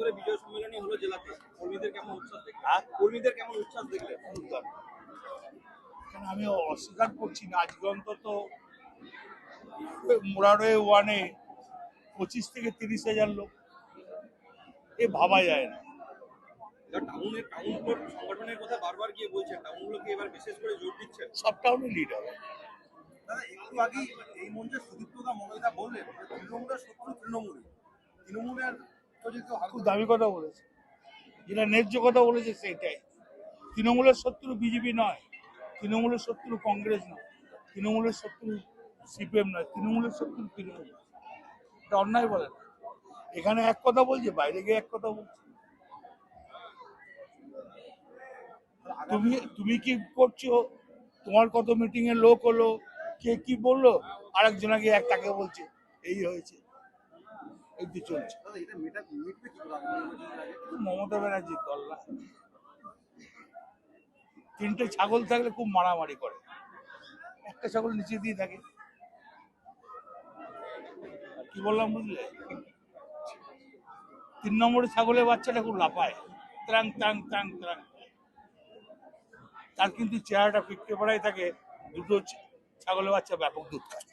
ধরে বিজয় সম্মেলনী হলো জেলাতে? কর্মীদের কেমন উচ্ছ্বাস দেখলেন? কর্মীদের কেমন উচ্ছ্বাস দেখলেন? কারণ আমি অস্বীকার করছি না। আজকে অন্তত মোরারোয়ে ওয়ানে পঁচিশ থেকে তিরিশ হাজার লোক। এ ভাবা যায় না। টাউনের টাউনগুলোর সংগঠনের কথা বারবার গিয়ে বলছেন। টাউনগুলোকে এবার বিশেষ করে জোর দিচ্ছেন। সব টাউনে লিড হবে। দাদা একটু আগেই এই মঞ্চে সুদীপ্তদা মনোজদা বললেন তৃণমূলের শত্রু তৃণমূল তৃণমূলের খুব দামি কথা বলেছে। যেটা ন্যায্য কথা বলেছে সেটাই। তৃণমূলের শত্রু বিজেপি নয়, তৃণমূলের শত্রু কংগ্রেস নয়, তৃণমূলের শত্রু সিপিএম নয়, তৃণমূলের শত্রু তৃণমূল। এটা অন্যায় বলে না। এখানে এক কথা বলছে, বাইরে গিয়ে এক কথা বলছে। তুমি তুমি কি করছ? তোমার কত মিটিং এ লোক হলো? কে কি বলল? আরেকজনকে এক তাকে বলছে, এই হয়েছে। এই চলছে? মমতা ব্যানার্জির দল না। তিনটে ছাগল থাকলে খুব মারামারি করে। একটা ছাগল নিচে দিয়ে থাকে। কি বললাম বুঝলে? তিন নম্বরে ছাগলের বাচ্চাটা খুব লাফায়। ত্রাং ত্রাং ত্রাং ত্রাং। তার কিন্তু চেহারাটা ফিটকে পড়াই থাকে। দুটো ছাগলের বাচ্চা ব্যাপক দুধ খায়।